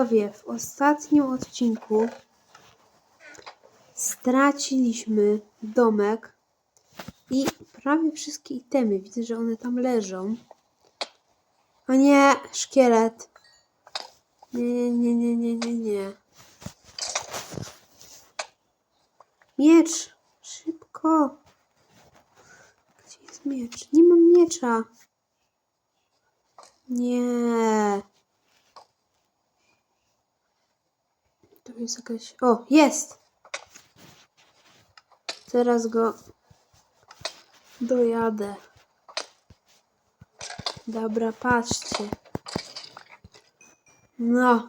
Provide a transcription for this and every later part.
Widzowie, w ostatnim odcinku straciliśmy domek i prawie wszystkie itemy. Widzę, że one tam leżą. O nie, szkielet. Nie, nie, nie, nie, nie, nie. Miecz! Szybko! Gdzie jest miecz? Nie mam miecza. Nie. To jest jakaś... O, jest! Teraz go dojadę. Dobra, patrzcie. No,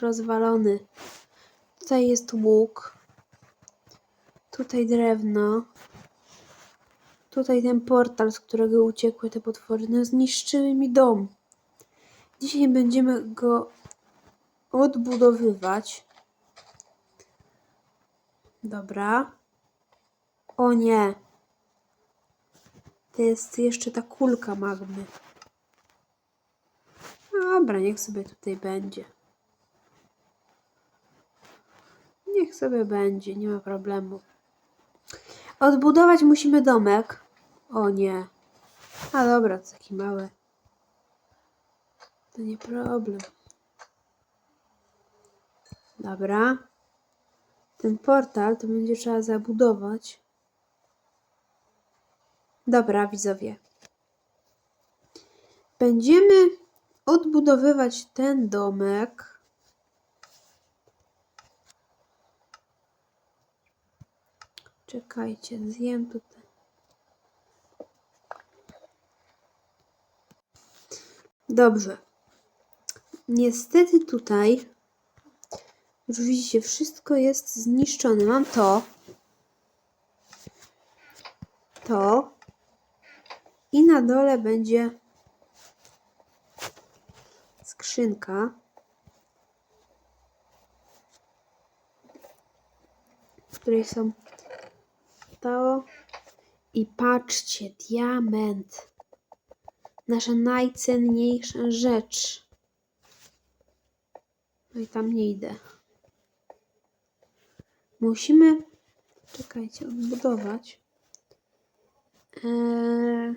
rozwalony. Tutaj jest łuk. Tutaj drewno. Tutaj ten portal, z którego uciekły te potwory. No, zniszczyły mi dom. Dzisiaj będziemy go odbudowywać. Dobra. O nie. To jest jeszcze ta kulka magmy. Dobra, niech sobie tutaj będzie. Niech sobie będzie, nie ma problemu. Odbudować musimy domek. O nie. A dobra, to taki mały. To nie problem. Dobra. Ten portal to będzie trzeba zabudować. Dobra, widzowie. Będziemy odbudowywać ten domek. Czekajcie, zjem tutaj. Dobrze. Niestety tutaj już widzicie, wszystko jest zniszczone. Mam to. To. I na dole będzie skrzynka. W której są to. I patrzcie, diament. Nasza najcenniejsza rzecz. No i tam nie idę. Musimy, czekajcie, odbudować. Eee,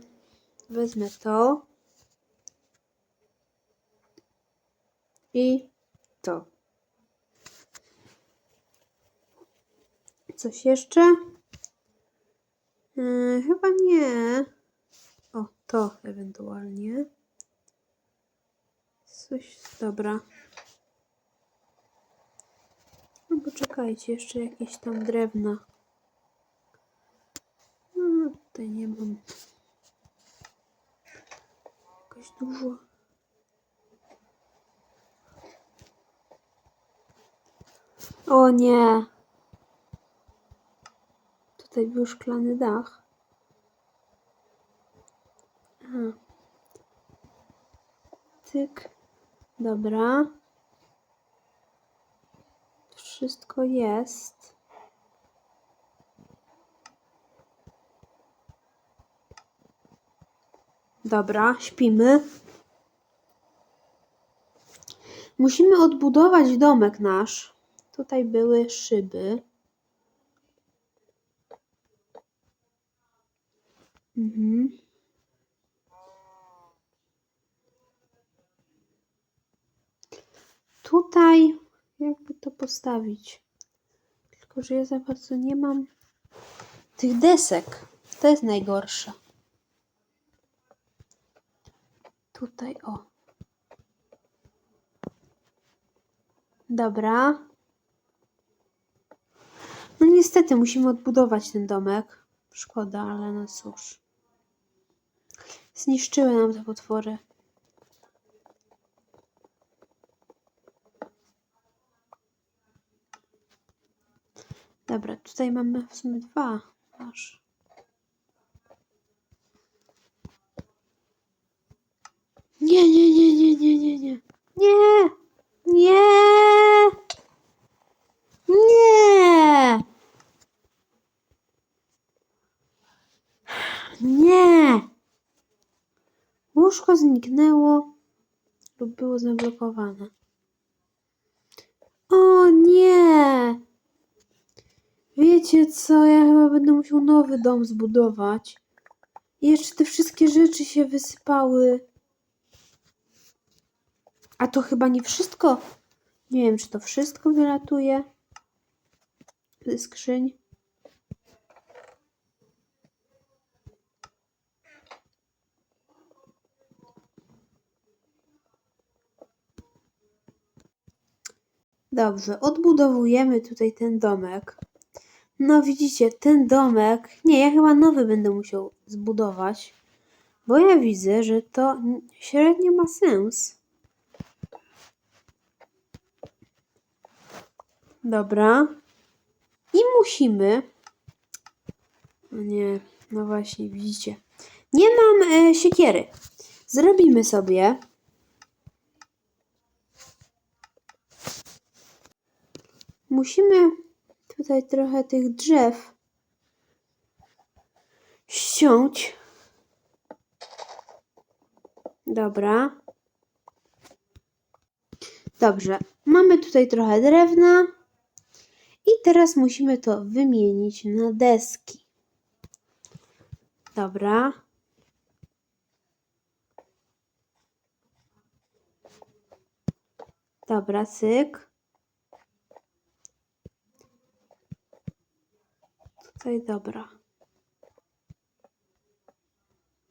wezmę to. I to. Coś jeszcze? Eee, chyba nie. O, to ewentualnie. Coś, dobra. No poczekajcie, jeszcze jakieś tam drewna. No, tutaj nie mam. Jakoś dużo. O nie. Tutaj był szklany dach. Aha. Tyk. Dobra. Wszystko jest. Dobra, śpimy. Musimy odbudować domek nasz. Tutaj były szyby. Mhm. Tutaj to postawić. Tylko, że ja za bardzo nie mam tych desek. To jest najgorsze. Tutaj, o. Dobra. No niestety musimy odbudować ten domek. Szkoda, ale no cóż. Zniszczyły nam te potwory. Dobra, tutaj mamy w sumie dwa. Nie, nie, nie, nie, nie, nie, nie. Nie! Nie! Nie! Nie! Łóżko zniknęło lub było zablokowane. Wiecie co? Ja chyba będę musiał nowy dom zbudować. I jeszcze te wszystkie rzeczy się wysypały. A to chyba nie wszystko. Nie wiem, czy to wszystko wylatuje ze skrzyń. Dobrze, odbudowujemy tutaj ten domek. No widzicie, ten domek, nie, ja chyba nowy będę musiał zbudować, bo ja widzę, że to średnio ma sens. Dobra. I musimy. Nie, no właśnie, widzicie. Nie mam e, siekiery. Zrobimy sobie. Musimy tutaj trochę tych drzew ściąć. Dobra. Dobrze. Mamy tutaj trochę drewna. I teraz musimy to wymienić na deski. Dobra. Dobra, cyk. Tutaj dobra.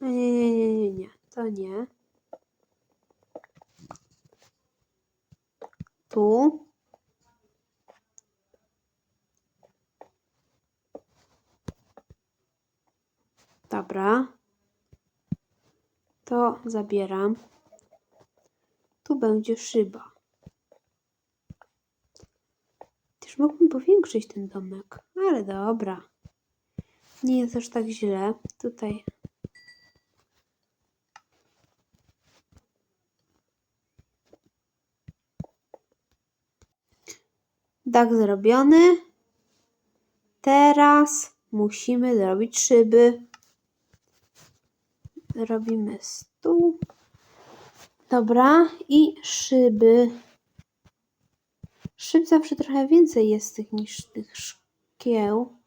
Nie, nie, nie, nie, nie. To nie. Tu. Dobra. To zabieram. Tu będzie szyba. Też mógłbym powiększyć ten domek, ale dobra. Nie jest aż tak źle. Tutaj. Dach zrobiony. Teraz musimy zrobić szyby. Robimy stół. Dobra, i szyby. Szyb zawsze trochę więcej jest tych niż tych szkieł.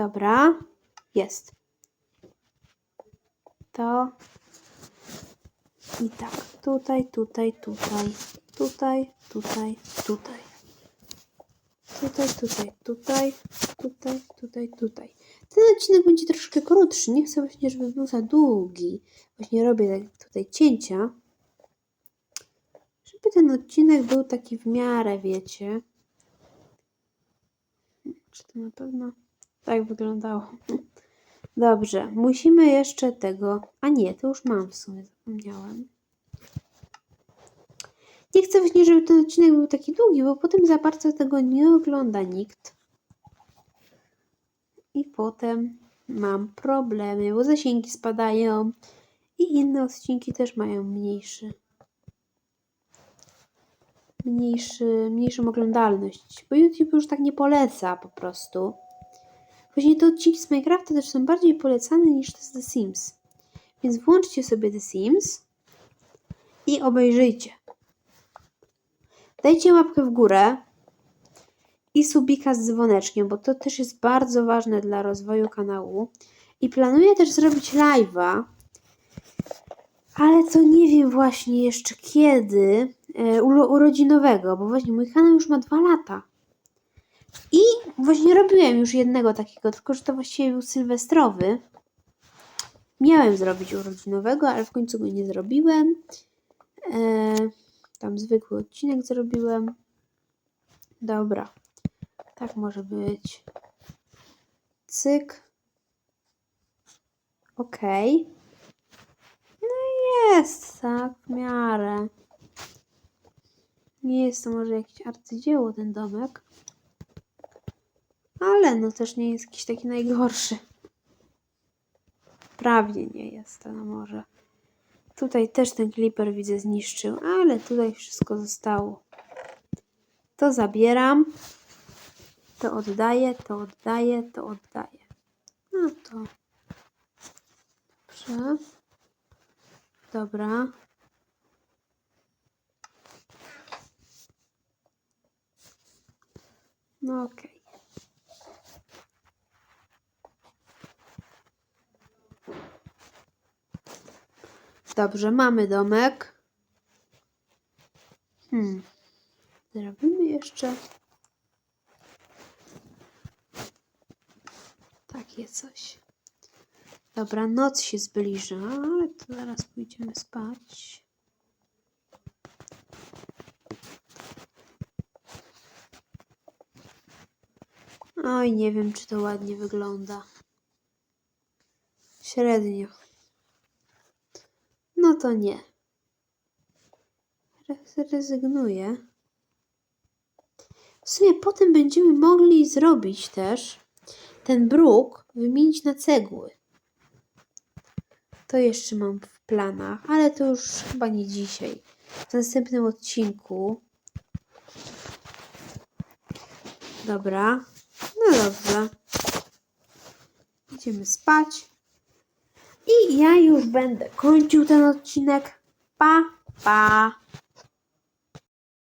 Dobra, jest. To i tak, tutaj, tutaj, tutaj, tutaj, tutaj, tutaj. Tutaj, tutaj, tutaj, tutaj, tutaj, tutaj. Ten odcinek będzie troszkę krótszy. Nie chcę właśnie, żeby był za długi. Właśnie robię tak tutaj cięcia. Żeby ten odcinek był taki w miarę, wiecie. Czy to na pewno tak wyglądało? Dobrze, musimy jeszcze tego. A nie, to już mam w sumie, zapomniałam. Nie chcę właśnie, żeby ten odcinek był taki długi, bo potem za bardzo tego nie ogląda nikt. I potem mam problemy, bo zasięgi spadają i inne odcinki też mają mniejszy. Mniejszy, mniejszą oglądalność, bo YouTube już tak nie poleca po prostu. Właśnie te odcinki z Minecrafta też są bardziej polecane niż te z The Sims. Więc włączcie sobie The Sims i obejrzyjcie. Dajcie łapkę w górę i subika z dzwoneczkiem, bo to też jest bardzo ważne dla rozwoju kanału. I planuję też zrobić live'a, ale to nie wiem właśnie jeszcze kiedy, e, uro- urodzinowego, bo właśnie mój kanał już ma dwa lata. I właśnie robiłem już jednego takiego, tylko że to właściwie był sylwestrowy. Miałem zrobić urodzinowego, ale w końcu go nie zrobiłem. E, tam zwykły odcinek zrobiłem. Dobra. Tak może być. Cyk. Okej. No jest, tak, w miarę. Nie jest to może jakieś arcydzieło ten domek. Ale no też nie jest jakiś taki najgorszy. Prawie nie jest, no może. Tutaj też ten kliper widzę zniszczył, ale tutaj wszystko zostało. To zabieram. To oddaję, to oddaję, to oddaję. No to. Dobrze. Dobra. No okej. Dobrze, mamy domek. Hmm. Zrobimy jeszcze takie coś. Dobra, noc się zbliża, ale to zaraz pójdziemy spać. Oj, nie wiem, czy to ładnie wygląda. Średnio. To nie. Re- Zrezygnuję. W sumie potem będziemy mogli zrobić też ten bruk, wymienić na cegły. To jeszcze mam w planach, ale to już chyba nie dzisiaj. W następnym odcinku. Dobra. No dobrze. Idziemy spać. I ja już będę kończył ten odcinek. Pa, pa.